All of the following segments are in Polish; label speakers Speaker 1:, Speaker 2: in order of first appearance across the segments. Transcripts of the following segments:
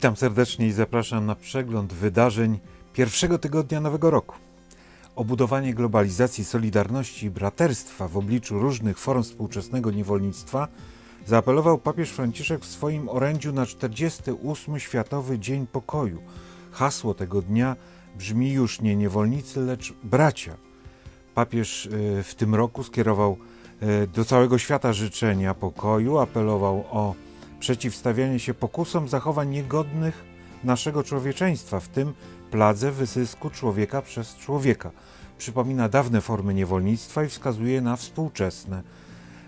Speaker 1: Witam serdecznie i zapraszam na przegląd wydarzeń pierwszego tygodnia nowego roku. O budowanie globalizacji, solidarności i braterstwa w obliczu różnych form współczesnego niewolnictwa zaapelował papież Franciszek w swoim orędziu na 48. Światowy Dzień Pokoju. Hasło tego dnia brzmi już nie niewolnicy, lecz bracia. Papież e, w tym roku skierował e, do całego świata życzenia pokoju, apelował o przeciwstawianie się pokusom zachowań niegodnych naszego człowieczeństwa, w tym pladze wysysku człowieka przez człowieka. Przypomina dawne formy niewolnictwa i wskazuje na współczesne.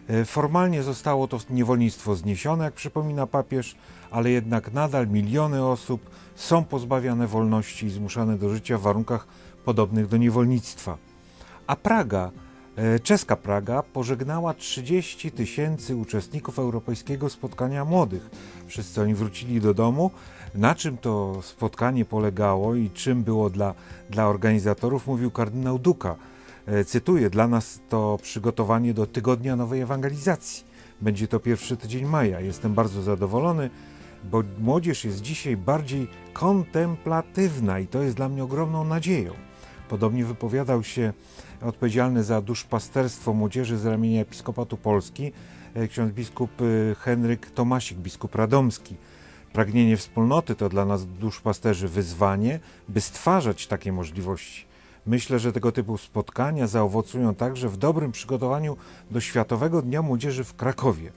Speaker 1: E, Formalnie zostało to niewolnictwo zniesione, jak przypomina papież, ale jednak nadal miliony osób są pozbawiane wolności i zmuszane do życia w warunkach podobnych do niewolnictwa. A Praga, czeska Praga, pożegnała 30 tysięcy uczestników europejskiego spotkania młodych. Wszyscy oni wrócili do domu. Na czym to spotkanie polegało i czym było dla, dla organizatorów, mówił kardynał Duka. E, Cytuję: Dla nas to przygotowanie do tygodnia nowej ewangelizacji. Będzie to pierwszy tydzień maja. Jestem bardzo zadowolony, bo młodzież jest dzisiaj bardziej kontemplatywna i to jest dla mnie ogromną nadzieją. Podobnie wypowiadał się odpowiedzialny za duszpasterstwo młodzieży z ramienia Episkopatu Polski, e, ksiądz biskup e, Henryk Tomasik, biskup radomski. Pragnienie wspólnoty to dla nas duszpasterzy wyzwanie, by stwarzać takie możliwości. Myślę, że tego typu spotkania zaowocują także w dobrym przygotowaniu do Światowego Dnia Młodzieży w Krakowie.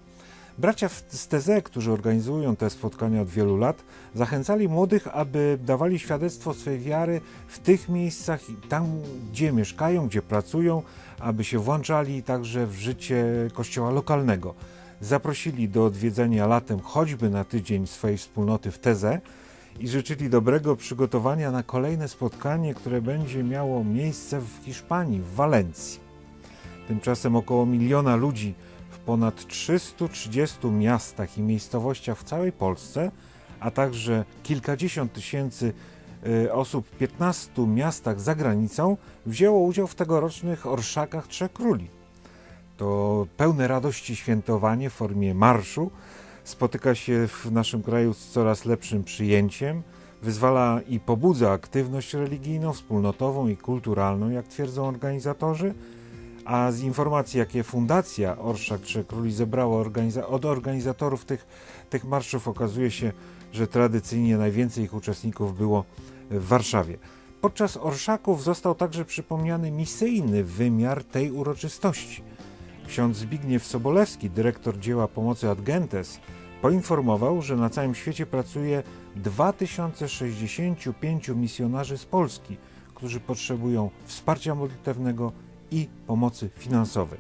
Speaker 1: Bracia z TZ, którzy organizują te spotkania od wielu lat, zachęcali młodych, aby dawali świadectwo swej wiary w tych miejscach, tam gdzie mieszkają, gdzie pracują, aby się włączali także w życie kościoła lokalnego. Zaprosili do odwiedzenia latem choćby na tydzień swojej wspólnoty w Teze i życzyli dobrego przygotowania na kolejne spotkanie, które będzie miało miejsce w Hiszpanii, w Walencji. Tymczasem około miliona ludzi ponad 330 miastach i miejscowościach w całej Polsce, a także kilkadziesiąt tysięcy y, osób w 15 miastach za granicą wzięło udział w tegorocznych orszakach Trzech Króli. To pełne radości świętowanie w formie marszu spotyka się w naszym kraju z coraz lepszym przyjęciem, wyzwala i pobudza aktywność religijną, wspólnotową i kulturalną, jak twierdzą organizatorzy, a z informacji, jakie Fundacja Orszak Trzech Króli zebrała organiza- od organizatorów tych, tych marszów, okazuje się, że tradycyjnie najwięcej ich uczestników było w Warszawie. Podczas orszaków został także przypomniany misyjny wymiar tej uroczystości. Ksiądz Zbigniew Sobolewski, dyrektor dzieła pomocy Ad Gentes, poinformował, że na całym świecie pracuje 2065 misjonarzy z Polski, którzy potrzebują wsparcia modlitewnego i pomocy finansowej.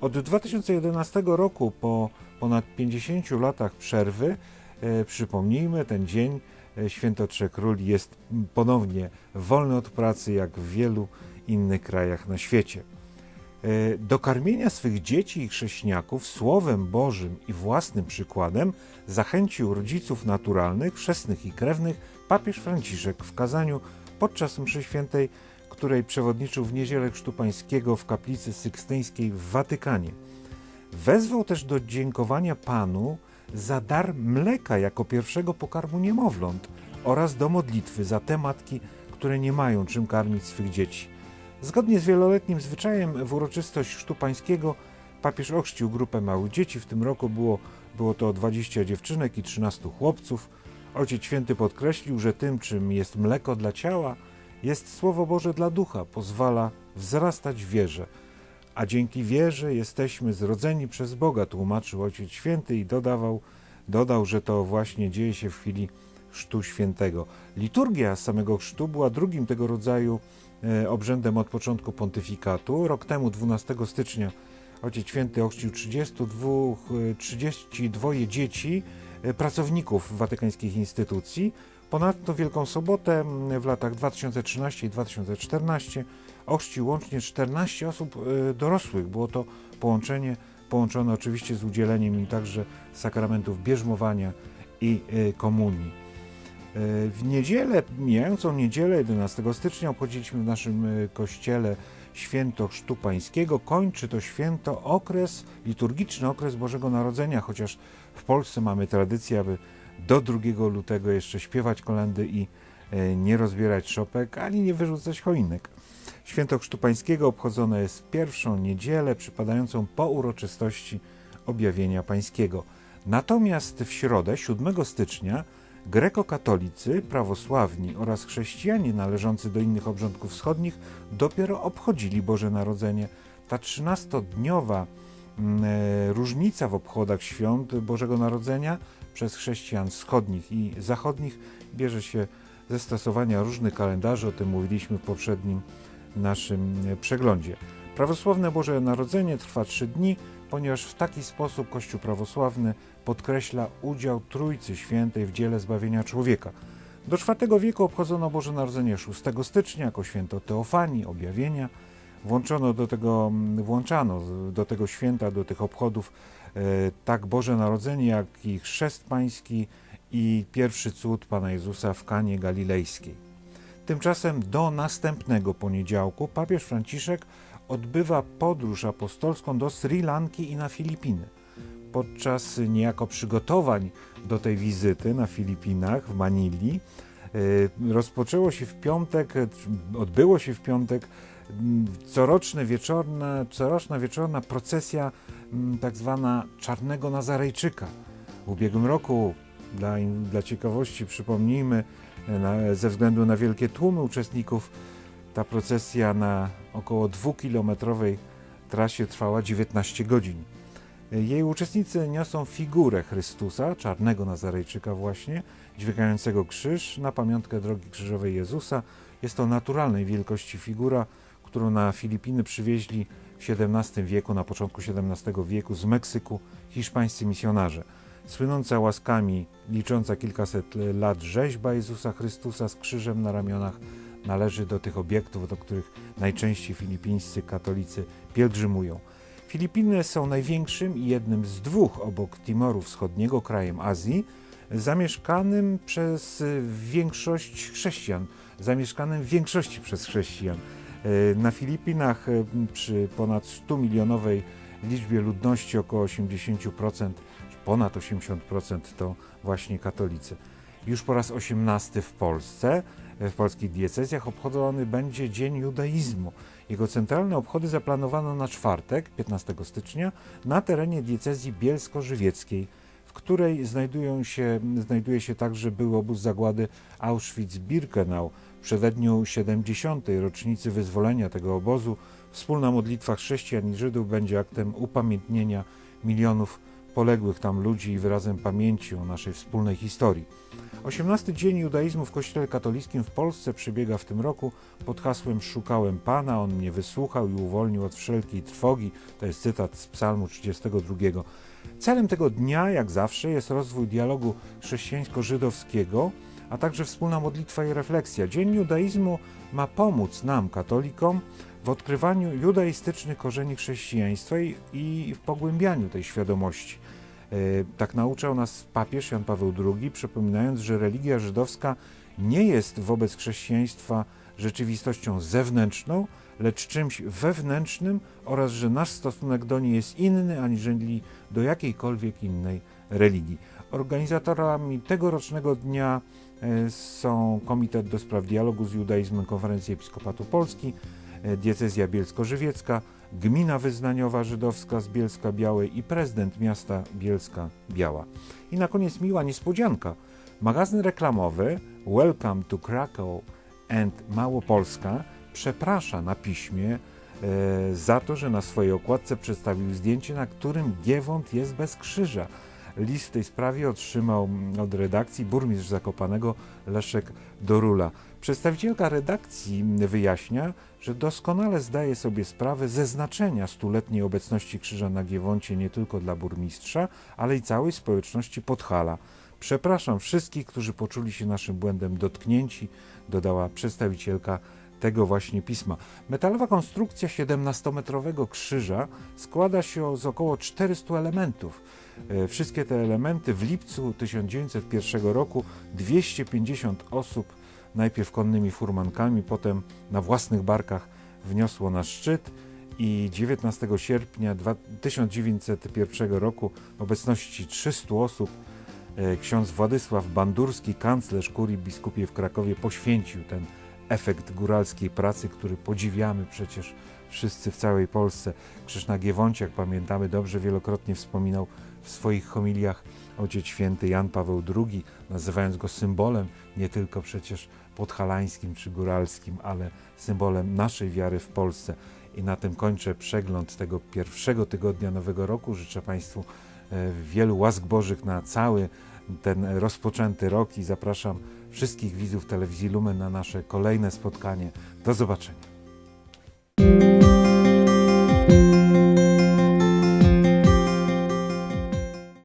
Speaker 1: Od 2011 roku, po ponad 50 latach przerwy, e, przypomnijmy, ten dzień e, Święto Trzech Króli jest ponownie wolny od pracy, jak w wielu innych krajach na świecie. E, Do karmienia swych dzieci i chrześniaków Słowem Bożym i własnym przykładem zachęcił rodziców naturalnych, chrzestnych i krewnych papież Franciszek w kazaniu podczas mszy świętej, której przewodniczył w niedzielę Chrztu Pańskiego w kaplicy sykstyńskiej w Watykanie. Wezwał też do dziękowania Panu za dar mleka jako pierwszego pokarmu niemowląt oraz do modlitwy za te matki, które nie mają czym karmić swych dzieci. Zgodnie z wieloletnim zwyczajem w uroczystość Chrztu Pańskiego papież ochrzcił grupę małych dzieci. W tym roku było, było to 20 dziewczynek i 13 chłopców. Ojciec Święty podkreślił, że tym, czym jest mleko dla ciała, jest Słowo Boże dla ducha, pozwala wzrastać wierze. A dzięki wierze jesteśmy zrodzeni przez Boga, tłumaczył Ojciec Święty i dodawał, dodał, że to właśnie dzieje się w chwili Chrztu Świętego. Liturgia samego chrztu była drugim tego rodzaju e, obrzędem od początku pontyfikatu. Rok temu, 12 stycznia, Ojciec Święty ochrzcił 32, e, 32 dzieci, e, pracowników watykańskich instytucji. Ponadto Wielką Sobotę m, w latach 2013 i 2014 ochrzcił łącznie 14 osób e, dorosłych. Było to połączenie, połączone oczywiście z udzieleniem im także sakramentów bierzmowania i e, komunii. E, W niedzielę, mijającą niedzielę 11 stycznia obchodziliśmy w naszym kościele święto Chrztu Pańskiego. Kończy to święto okres, liturgiczny okres Bożego Narodzenia, chociaż w Polsce mamy tradycję, aby do 2 lutego jeszcze śpiewać kolendy i e, nie rozbierać szopek, ani nie wyrzucać choinek. Święto Chrztu Pańskiego obchodzone jest w pierwszą niedzielę przypadającą po uroczystości objawienia pańskiego. Natomiast w środę, 7 stycznia, grekokatolicy, prawosławni oraz chrześcijanie należący do innych obrządków wschodnich dopiero obchodzili Boże Narodzenie. Ta 13-dniowa mm, e, różnica w obchodach świąt Bożego Narodzenia przez chrześcijan wschodnich i zachodnich bierze się ze stosowania różnych kalendarzy, o tym mówiliśmy w poprzednim naszym e, przeglądzie. Prawosławne Boże Narodzenie trwa trzy dni, ponieważ w taki sposób Kościół prawosławny podkreśla udział Trójcy Świętej w dziele zbawienia człowieka. Do IV wieku obchodzono Boże Narodzenie 6 stycznia jako święto Teofanii, objawienia. Włączono do tego, włączano do tego święta, do tych obchodów e, tak Boże Narodzenie, jak i chrzest pański i pierwszy cud Pana Jezusa w Kanie Galilejskiej. Tymczasem do następnego poniedziałku papież Franciszek odbywa podróż apostolską do Sri Lanki i na Filipiny. Podczas niejako przygotowań do tej wizyty na Filipinach, w Manili, e, rozpoczęło się w piątek, odbyło się w piątek m, coroczne wieczorna, coroczna wieczorna procesja m, tak zwana Czarnego Nazarejczyka. W ubiegłym roku, dla, dla ciekawości przypomnijmy, e, na, ze względu na wielkie tłumy uczestników, ta procesja na około dwukilometrowej trasie trwała 19 godzin. Jej uczestnicy niosą figurę Chrystusa, czarnego Nazarejczyka właśnie, dźwigającego krzyż na pamiątkę drogi krzyżowej Jezusa. Jest to naturalnej wielkości figura, którą na Filipiny przywieźli w XVII wieku, na początku XVII wieku z Meksyku hiszpańscy misjonarze. Słynąca łaskami, licząca kilkaset lat rzeźba Jezusa Chrystusa z krzyżem na ramionach należy do tych obiektów, do których najczęściej filipińscy katolicy pielgrzymują. Filipiny są największym i jednym z dwóch obok Timoru Wschodniego krajem Azji, zamieszkanym przez większość chrześcijan, zamieszkanym w większości przez chrześcijan. E, Na Filipinach e, przy ponad 100 milionowej liczbie ludności około 80%, czy ponad 80% to właśnie katolicy. Już po raz 18 w Polsce, w polskich diecezjach obchodzony będzie Dzień Judaizmu. Jego centralne obchody zaplanowano na czwartek, 15 stycznia, na terenie diecezji bielsko-żywieckiej, w której znajdują się, znajduje się także były obóz zagłady Auschwitz-Birkenau. Przededniu 70. rocznicy wyzwolenia tego obozu wspólna modlitwa chrześcijan i Żydów będzie aktem upamiętnienia milionów poległych tam ludzi i wyrazem pamięci o naszej wspólnej historii. 18 dzień judaizmu w Kościele katolickim w Polsce przebiega w tym roku pod hasłem Szukałem Pana, On mnie wysłuchał i uwolnił od wszelkiej trwogi. To jest cytat z Psalmu 32. Celem tego dnia, jak zawsze, jest rozwój dialogu chrześcijańsko-żydowskiego, a także wspólna modlitwa i refleksja. Dzień judaizmu ma pomóc nam, katolikom, w odkrywaniu judaistycznych korzeni chrześcijaństwa i, i w pogłębianiu tej świadomości. E, Tak nauczał nas papież Jan Paweł II, przypominając, że religia żydowska nie jest wobec chrześcijaństwa rzeczywistością zewnętrzną, lecz czymś wewnętrznym oraz że nasz stosunek do niej jest inny aniżeli do jakiejkolwiek innej religii. Organizatorami tegorocznego dnia e, są Komitet do Spraw Dialogu z Judaizmem Konferencji Episkopatu Polski, e, Diecezja Bielsko-Żywiecka, Gmina Wyznaniowa Żydowska z Bielska Białej i prezydent miasta Bielska Biała. I na koniec miła niespodzianka. Magazyn reklamowy Welcome to Krakow and Małopolska przeprasza na piśmie e, za to, że na swojej okładce przedstawił zdjęcie, na którym Giewont jest bez krzyża. List w tej sprawie otrzymał od redakcji burmistrz Zakopanego Leszek Dorula. Przedstawicielka redakcji wyjaśnia, że doskonale zdaje sobie sprawę ze znaczenia stuletniej obecności krzyża na Giewoncie nie tylko dla burmistrza, ale i całej społeczności Podhala. Przepraszam wszystkich, którzy poczuli się naszym błędem dotknięci, dodała przedstawicielka tego właśnie pisma. Metalowa konstrukcja 17-metrowego krzyża składa się z około 400 elementów. E, Wszystkie te elementy w lipcu 1901 roku 250 osób, najpierw konnymi furmankami, potem na własnych barkach wniosło na szczyt i 19 sierpnia dwa- 1901 roku w obecności 300 osób e, ksiądz Władysław Bandurski, kanclerz kurii biskupiej w Krakowie, poświęcił ten efekt góralskiej pracy, który podziwiamy przecież wszyscy w całej Polsce. Krzyszna Giewąciak, pamiętamy dobrze, wielokrotnie wspominał w swoich homiliach ojciec święty Jan Paweł II, nazywając go symbolem nie tylko przecież podhalańskim czy góralskim, ale symbolem naszej wiary w Polsce. I na tym kończę przegląd tego pierwszego tygodnia Nowego Roku. Życzę Państwu e, wielu łask Bożych na cały ten rozpoczęty rok i zapraszam wszystkich widzów telewizji Lumen na nasze kolejne spotkanie. Do zobaczenia.